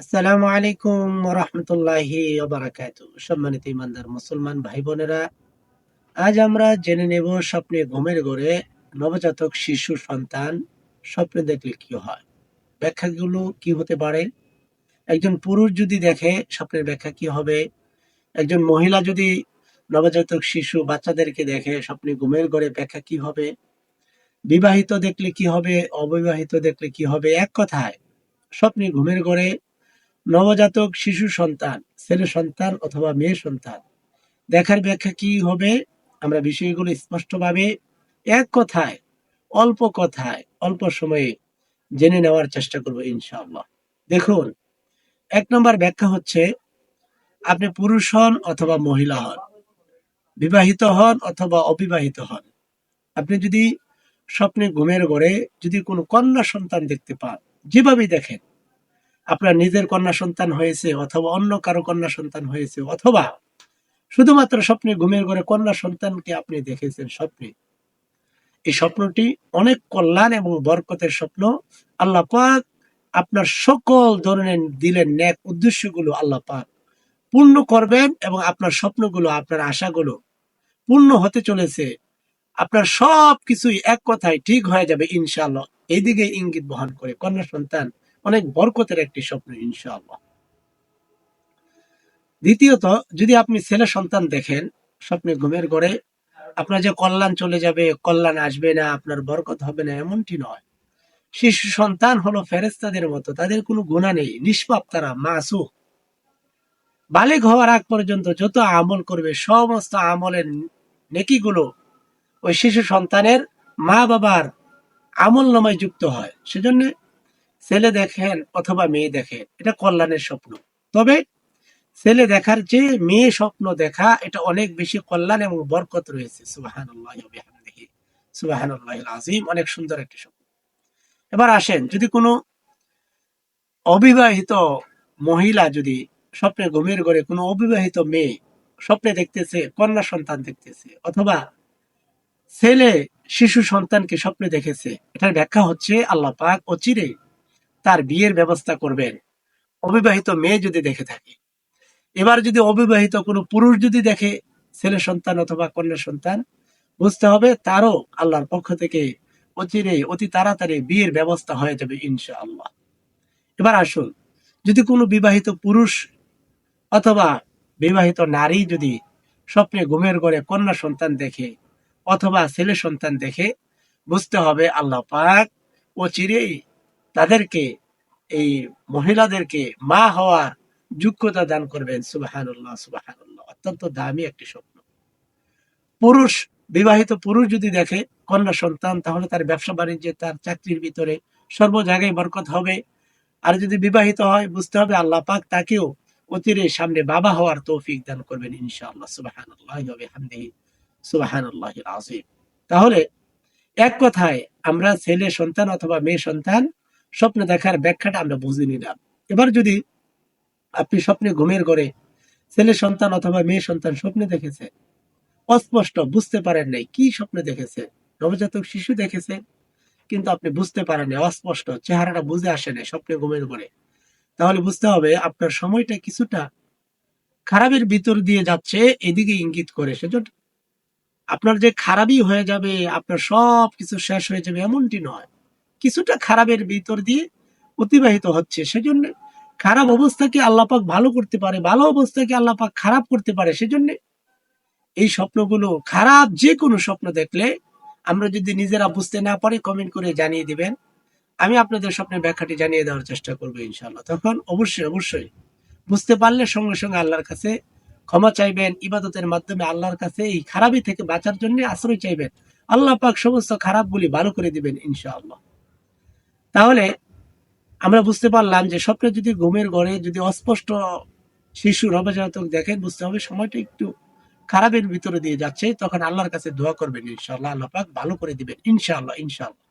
আসসালামু আলাইকুম রহমতুল্লাহি সম্মানিত ইমানদার মুসলমান ভাই বোনেরা, আজ আমরা জেনে নেব স্বপ্নে ঘুমের ঘরে নবজাতক শিশু সন্তান স্বপ্নে দেখলে কি হয়, ব্যাখ্যাগুলো কি হতে পারে? একজন পুরুষ যদি দেখে স্বপ্নের ব্যাখ্যা কি হবে? একজন মহিলা যদি নবজাতক শিশু বাচ্চাদেরকে দেখে স্বপ্নে ঘুমের ঘরে ব্যাখ্যা কি হবে? বিবাহিত দেখলে কি হবে? অবিবাহিত দেখলে কি হবে? এক কথায়, স্বপ্নে ঘুমের ঘরে নবজাতক শিশু সন্তান, ছেলে সন্তান অথবা মেয়ে সন্তান। দেখার ব্যাখ্যা কি হবে? আমরা বিষয়গুলো স্পষ্টভাবে এক কথায়, অল্প কথায়, অল্প সময়ে জেনে নেওয়ার চেষ্টা করব ইনশাআল্লাহ। দেখুন, এক নম্বর ব্যাখ্যা হচ্ছে, আপনি পুরুষ হন অথবা মহিলা হন, বিবাহিত হন অথবা অবিবাহিত হন। আপনি যদি স্বপ্নে ঘুমের ঘরে যদি কোনো কন্যা সন্তান দেখতে পান, যেভাবেই দেখেন আপনার নিজের কন্যা সন্তান হয়েছে অথবা অন্য কারও কন্যা সন্তান হয়েছে, অথবা শুধুমাত্র স্বপ্নে ঘুমের ঘরে কন্যা সন্তানকে আপনি দেখেছেন স্বপ্নে। এই স্বপ্নটি অনেক কল্যাণ এবং বরকতের স্বপ্ন। আল্লাহ পাক আপনার সকল ধরনের দিলের ন্যাক উদ্দেশ্যগুলো আল্লাহ পাক পূর্ণ করবেন এবং আপনার স্বপ্নগুলো, আপনার আশাগুলো পূর্ণ হতে চলেছে। আপনার সব কিছুই এক কথায় ঠিক হয়ে যাবে ইনশাআল্লাহ। এইদিকে ইঙ্গিত বহন করে কন্যা সন্তান অনেক বরকতের একটি স্বপ্ন, ইনশাআল্লাহ। দ্বিতীয়ত, যদি আপনি ছেলে সন্তান দেখেন, স্বপ্নে ঘুমের ঘরে, আপনার যে কল্যাণ চলে যাবে, কল্যাণ আসবে না, আপনার বরকত হবে না, এমনটি নয়। শিশু সন্তান হলো ফেরেস্তাদের মতো, তাদের কোনো গুণা নেই, নিষ্পাপ তারা মাসু বালিক হওয়ার আগ পর্যন্ত যত আমল করবে, সমস্ত আমলের নেকিগুলো ওই শিশু সন্তানের মা বাবার আমল নামায় যুক্ত হয়। সেজন্য ছেলে দেখেন অথবা মেয়ে দেখেন, এটা কল্যাণের স্বপ্ন। তবে ছেলে দেখার যে মেয়ে স্বপ্ন দেখা, এটা অনেক বেশি কল্যাণ এবং বরকত রয়েছে। আজিম অনেক সুন্দর একটি স্বপ্ন। এবার আসেন, যদি কোনো অবিবাহিত মহিলা যদি স্বপ্নে ঘুমের ঘরে কোনো অবিবাহিত মেয়ে স্বপ্নে দেখতেছে, কন্যা সন্তান দেখতেছে, অথবা ছেলে শিশু সন্তানকে স্বপ্নে দেখেছে, এটার ব্যাখ্যা হচ্ছে আল্লাহ পাক অচিরে তার বিয়ের ব্যবস্থা করবেন। অবিবাহিত মেয়ে যদি দেখে থাকে। এবার যদি অবিবাহিত কোনো পুরুষ যদি দেখে, ছেলে সন্তান অথবা কন্যা সন্তান, বুঝতে হবে তারও আল্লাহর পক্ষ থেকে অচিরে, অতি তাড়াতাড়ি বিয়ের ব্যবস্থা হয়ে যাবে ইনশা আল্লাহ এবার আসুন, যদি কোনো বিবাহিত পুরুষ অথবা বিবাহিত নারী যদি স্বপ্নে ঘুমের ঘরে কন্যা সন্তান দেখে অথবা ছেলে সন্তান দেখে, বুঝতে হবে আল্লাহ পাক অচিরেই তাদেরকে, এই মহিলাদেরকে মা হওয়ার যোগ্যতা দান করবেন। সুবাহানুল্লাহ সুবাহানুল্লাহ। অত্যন্ত দামি একটি স্বপ্ন। পুরুষ, বিবাহিত পুরুষ যদি দেখে কন্যা সন্তান, তাহলে তার ব্যবসা বাণিজ্যে, তার চাকরির ভিতরে সর্ব জায়গায় বরকত হবে। আর যদি বিবাহিত হয়, বুঝতে হবে আল্লাহ পাক তাকেও অতিরে সামনে বাবা হওয়ার তৌফিক দান করবেন ইনশাআল্লাহ। সুবাহানুল্লাহ সুবাহানুল্লাহ তাহলে, এক কথায় আমরা ছেলে সন্তান অথবা মেয়ে সন্তান স্বপ্নে দেখার ব্যাখ্যাটা আমরা বুঝে নিলাম। এবার যদি আপনি স্বপ্নে ঘুমের ঘরে ছেলে সন্তান অথবা মেয়ে সন্তান স্বপ্নে দেখেছে, অস্পষ্ট বুঝতে পারেন নাই কি স্বপ্নে দেখেছে, নবজাতক শিশু দেখেছে, কিন্তু আপনি বুঝতে পারেন অস্পষ্ট, চেহারাটা বুঝে আসে না স্বপ্নে ঘুমের ঘরে। তাহলে বুঝতে হবে আপনার সময়টা কিছুটা খারাপের ভিতর দিয়ে যাচ্ছে, এদিকে ইঙ্গিত করে সেজন্য আপনার যে খারাপই হয়ে যাবে, আপনার সব কিছু শেষ হয়ে যাবে এমনটি নয়। কিছুটা খারাপের ভিতর দিয়ে অতিবাহিত হচ্ছে। সেজন্য খারাপ অবস্থাকে আল্লাপাক ভালো করতে পারে, ভালো অবস্থাকে আল্লাপাক খারাপ করতে পারে, সেজন্য এই স্বপ্নগুলো, খারাপ যে কোনো স্বপ্ন দেখলে আমরা যদি নিজেরা বুঝতে না পারি কমেন্ট করে জানিয়ে দিবেন। আমি আপনাদের স্বপ্নের ব্যাখ্যাটি জানিয়ে দেওয়ার চেষ্টা করব ইনশাল্লাহ তখন অবশ্যই অবশ্যই বুঝতে পারলে সঙ্গে সঙ্গে আল্লাহর কাছে ক্ষমা চাইবেন, ইবাদতের মাধ্যমে আল্লাহর কাছে এই খারাপই থেকে বাঁচার জন্য আশ্রয় চাইবেন। আল্লাহ পাক সমস্ত খারাপগুলি ভালো করে দিবেন ইনশাআল্লাহ। তাহলে আমরা বুঝতে পারলাম যে স্বপ্নে যদি ঘুমের ঘরে যদি অস্পষ্ট শিশু নবজাতক দেখেন বুঝতে হবে সময়টা একটু খারাপের ভিতরে দিয়ে যাচ্ছে, তখন আল্লাহর কাছে দোয়া করবেন ইনশাল্লাহ আল্লাহ পাক ভালো করে দিবেন, ইনশাআল্লাহ ইনশাল্লাহ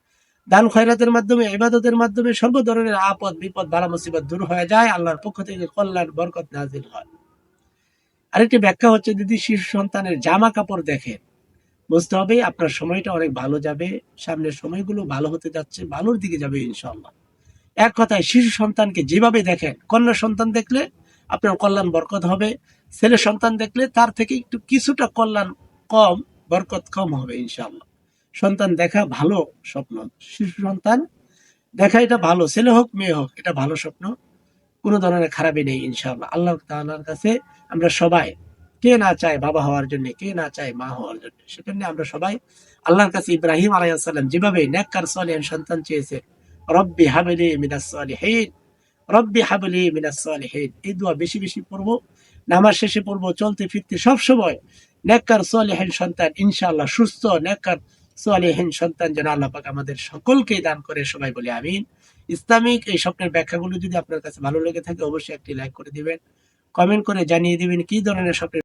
দান খয়রাতের মাধ্যমে, ইবাদতের মাধ্যমে সর্ব ধরনের আপদ, বিপদ, বালা মুসিবত দূর হয়ে যায়, আল্লাহর পক্ষ থেকে কল্যাণ, বরকত নাজিল হয়। আরেকটি ব্যাখ্যা হচ্ছে, যদি শিশু সন্তানের জামা কাপড় দেখেন বুঝতে হবে, আপনার সময়টা অনেক ভালো যাবে, সামনের সময়গুলো ভালো হতে যাচ্ছে, ভালোর দিকে যাবে ইনশাল্লাহ এক কথায়, শিশু সন্তানকে যেভাবে দেখেন, কন্যা সন্তান দেখলে আপনার কল্যাণ বরকত হবে, ছেলে সন্তান দেখলে তার থেকে একটু কিছুটা কল্যাণ কম, বরকত কম হবে ইনশাল্লাহ সন্তান দেখা ভালো স্বপ্ন, শিশু সন্তান দেখা এটা ভালো, ছেলে হোক, মেয়ে হোক, এটা ভালো স্বপ্ন, কোনো ধরনের খারাপই নেই ইনশাল্লাহ আল্লাহ তাআলার কাছে আমরা সবাই কে না চায় বাবা হওয়ার জন্য, কে না চায় মা হওয়ার জন্য? সেজন্য আমরা সবাই আল্লাহর কাছে ইব্রাহিম আলাইসাল্লাম যেভাবে নেককার, সলিহান সন্তান চেয়েছে, রব্বি হাবলি মিনাস সলিহিন, রব্বি হাবলি মিনাস সলিহিন। এই দোয়া বেশি বেশি পড়ব, নামাজ শেষে পড়ব, চলতে ফিরতে সব সময় নেককার, সলিহিন সন্তান, ইনশাআল্লাহ সুস্থ, নেককার, সলিহিন সন্তান যেন আল্লাহ পাক আমাদের সকলকে দান করে, সবাই বলে আমিন। ইসলামিক এই স্বপ্নের ব্যাখ্যাগুলো যদি আপনার কাছে ভালো লেগে থাকে, অবশ্যই একটি লাইক করে দিবেন, কমেন্ট করে জানিয়ে দিবেন কি ধরনের স্বপ্নের